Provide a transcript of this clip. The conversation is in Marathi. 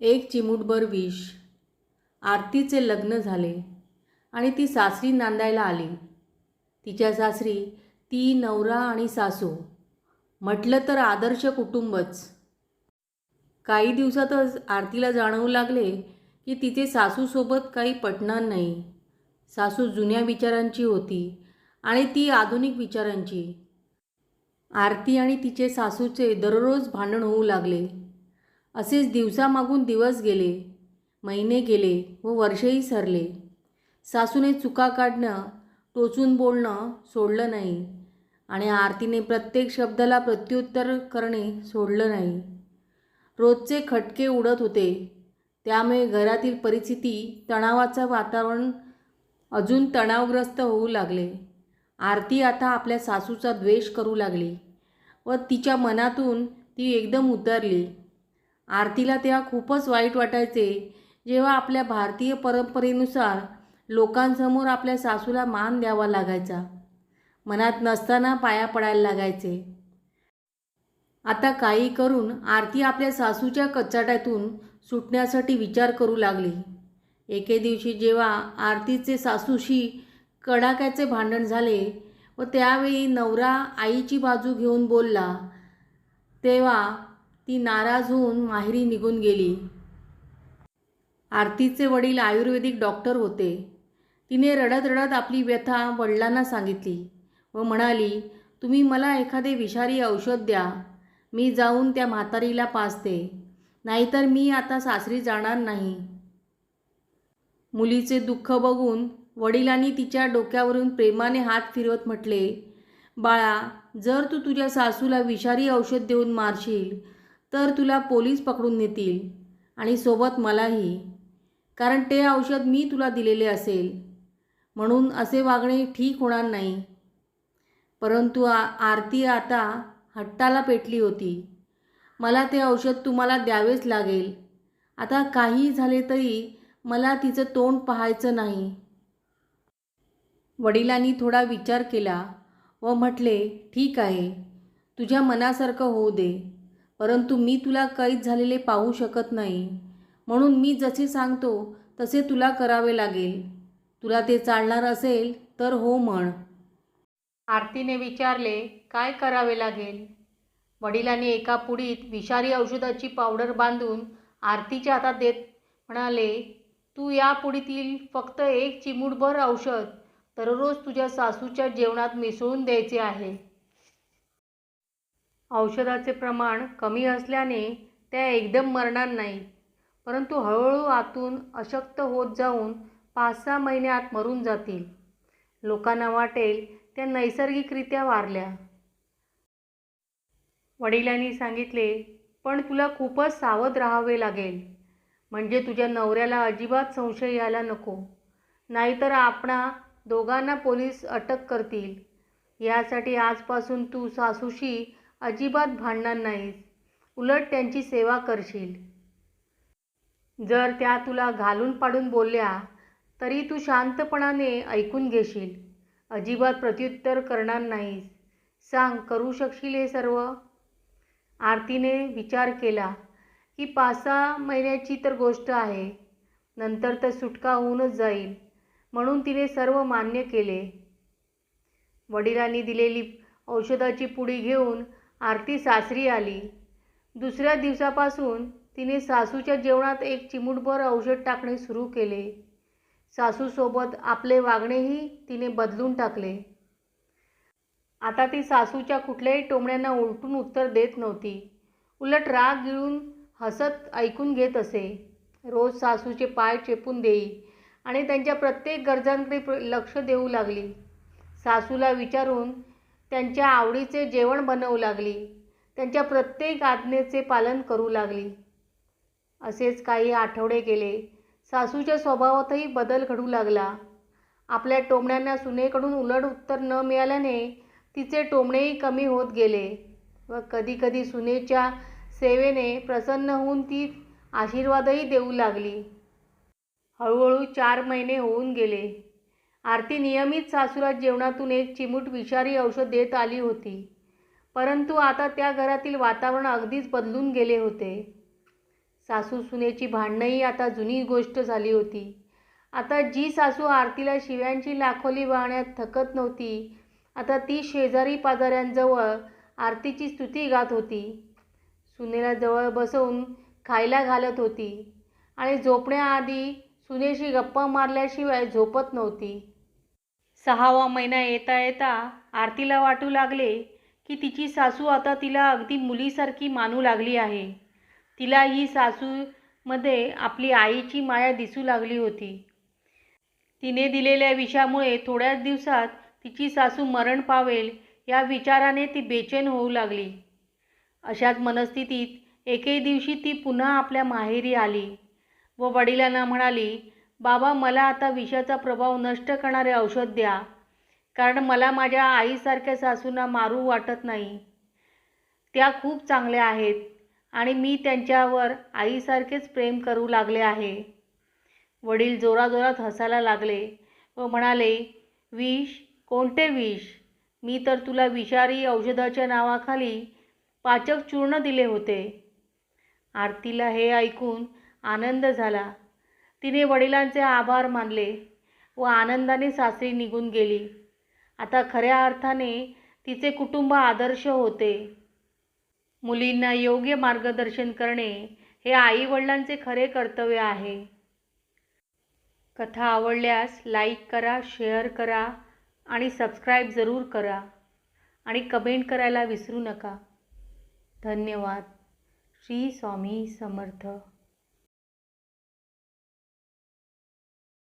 एक चिमूटभर विष. आरतीचे लग्न झाले आणि ती सासरी नांदायला आली. तिच्या सासरी ती नवरा आणि सासू. म्हटलं तर आदर्श कुटुंबच. काही दिवसातच आरतीला जाणवू लागले की तिचे सासूसोबत काही पटणार नाही. सासू जुन्या विचारांची होती आणि ती आधुनिक विचारांची. आरती आणि तिचे सासूचे दररोज भांडण होऊ लागले. असेच दिवसामागून दिवस गेले महिने गेले व वर्षही सरले. सासूने चुका काढणं टोचून बोलणं सोडलं नाही आणि आरतीने प्रत्येक शब्दाला प्रत्युत्तर करणे सोडलं नाही. रोजचे खटके उडत होते. त्यामुळे घरातील परिस्थिती तणावाचं वातावरण अजून तणावग्रस्त होऊ लागले. आरती आता आपल्या सासूचा द्वेष करू लागली व तिच्या मनातून ती एकदम उतरली. आरतीला तेव्हा खूपच वाईट वाटायचे. जेव्हा आपल्या भारतीय परंपरेनुसार लोकांसमोर आपल्या सासूला मान द्यावा लागायचा. मनात नसताना पाया पडायला लागायचे. आता काही करून आरती आपल्या सासूच्या कचाट्यातून सुटण्यासाठी विचार करू लागली. एके दिवशी जेव्हा आरतीचे सासूशी कडाक्याचे भांडण झाले व त्यावेळी नवरा आईची बाजू घेऊन बोलला तेव्हा ती नाराज होऊन माहेरी निघून गेली. आरतीचे वडील आयुर्वेदिक डॉक्टर होते. तिने रडत रडत आपली व्यथा वडिलांना सांगितली व म्हणाली तुम्ही मला एखादे विषारी औषध द्या. मी जाऊन त्या म्हातारीला पाजते. नाहीतर मी आता सासरी जाणार नाही. मुलीचे दुःख बघून वडिलांनी तिच्या डोक्यावरून प्रेमाने हात फिरवत म्हटले बाळा जर तू तुझ्या सासूला विषारी औषध देऊन मारशील तर तुला पोलीस पकडून नेतील आणि सोबत मलाही. कारण ते औषध मी तुला दिलेले असेल. म्हणून असे वागणे ठीक होणार नाही. परंतु आ आरती आता हट्टाला पेटली होती. मला ते औषध तुम्हाला द्यावेच लागेल. आता काही झाले तरी मला तिचं तोंड पाहायचं नाही. वडिलांनी थोडा विचार केला व म्हटले ठीक आहे. तुझ्या मनासारखं होऊ दे. परंतु मी तुला कैद झालेले पाहू शकत नाही. म्हणून मी जसे सांगतो तसे तुला करावे लागेल. तुला ते चालणार असेल तर हो म्हण. आरतीने विचारले काय करावे लागेल? वडिलांनी एका पुडीत विषारी औषधाची पावडर बांधून आरतीच्या हातात देत म्हणाले तू या पुडीतील फक्त एक चिमूटभर औषध दररोज तुझ्या सासूच्या जेवणात मिसळून द्यायचे आहे. औषधाचे प्रमाण कमी असल्याने त्या एकदम मरणार नाही. परंतु हळूहळू आतून अशक्त होत जाऊन पाच सहा महिन्यात मरून जातील. लोकांना वाटेल त्या नैसर्गिकरित्या वारल्या. वडिलांनी सांगितले पण तुला खूपच सावध राहावे लागेल. म्हणजे तुझ्या नवऱ्याला अजिबात संशय यायला नको. नाहीतर आपणा दोघांना पोलीस अटक करतील. यासाठी आजपासून तू सासूशी अजिबात भांडणार नाहीस. उलट त्यांची सेवा करशील. जर त्या तुला घालून पाडून बोलल्या तरी तू शांतपणाने ऐकून घेशील. अजिबात प्रत्युत्तर करणार नाहीस. सांग करू शकशील हे सर्व? आरतीने विचार केला की पाच सहा महिन्याची तर गोष्ट आहे. नंतर तर सुटका होऊनच जाईल. म्हणून तिने सर्व मान्य केले. वडिलांनी दिलेली औषधाची पुडी घेऊन आरती सासरी आली. दुसऱ्या दिवसापासून तिने सासूच्या जेवणात एक चिमूटभर औषध टाकणे सुरू केले. सासूसोबत आपले वागणेही तिने बदलून टाकले. आता ती सासूच्या कुठल्याही टोमण्यांना उलटून उत्तर देत नव्हती. उलट राग गिळून हसत ऐकून घेत असे. रोज सासूचे पाय चेपून देई आणि त्यांच्या प्रत्येक गरजांकडे प्र लक्ष देऊ लागली. सासूला विचारून त्यांच्या आवडीचे जेवण बनवू लागली. त्यांच्या प्रत्येक आज्ञेचे पालन करू लागली. असेच काही आठवडे गेले. सासूच्या स्वभावातही बदल घडू लागला. आपल्या टोमण्यांना सुनेकडून उलट उत्तर न मिळाल्याने तिचे टोमणेही कमी होत गेले व कधीकधी सुनेच्या सेवेने प्रसन्न होऊन ती आशीर्वादही देऊ लागली. हळूहळू चार महिने होऊन गेले. आरती नियमित सासूला जेवणातून एक चिमूट विषारी औषध देत आली होती. परंतु आता त्या घरातील वातावरण अगदीच बदलून गेले होते. सासू सुनेची भांडणंही आता जुनी गोष्ट झाली होती. आता जी सासू आरतीला शिव्यांची लाखोली वाहण्यात थकत नव्हती आता ती शेजारी पाजाऱ्यांजवळ आरतीची स्तुती गात होती. सुनेला जवळ बसवून खायला घालत होती आणि झोपण्याआधी सुनेशी गप्पा मारल्याशिवाय झोपत नव्हती. सहावा महिना येता येता आरतीला वाटू लागले की तिची सासू आता तिला अगदी मुलीसारखी मानू लागली आहे. तिला ही सासूमध्ये आपली आईची माया दिसू लागली होती. तिने दिलेल्या विषामुळे थोड्याच दिवसात तिची सासू मरण पावेल या विचाराने ती बेचैन होऊ लागली. अशाच मनस्थितीत एके दिवशी ती पुन्हा आपल्या माहेरी आली व वडिलांना म्हणाली बाबा मला आता विषाचा प्रभाव नष्ट करणारे औषध द्या. कारण मला माझ्या आईसारख्या सासूंना मारू वाटत नाही. त्या खूप चांगल्या आहेत आणि मी त्यांच्यावर आईसारखेच प्रेम करू लागले आहे. वडील जोराजोरात हसायला लागले व म्हणाले विष? कोणते विष? मी तर तुला विषारी औषधाच्या नावाखाली पाचक चूर्ण दिले होते. आरतीला हे ऐकून आनंद झाला. तिने वडिलांचे आभार मानले व आनंदाने सासरी निघून गेली. आता खऱ्या अर्थाने तिचे कुटुंब आदर्श होते. मुलींना योग्य मार्गदर्शन करणे हे आईवडिलांचे खरे कर्तव्य आहे. कथा आवडल्यास लाईक करा शेअर करा आणि सबस्क्राईब जरूर करा आणि कमेंट करायला विसरू नका. धन्यवाद. श्री स्वामी समर्थ.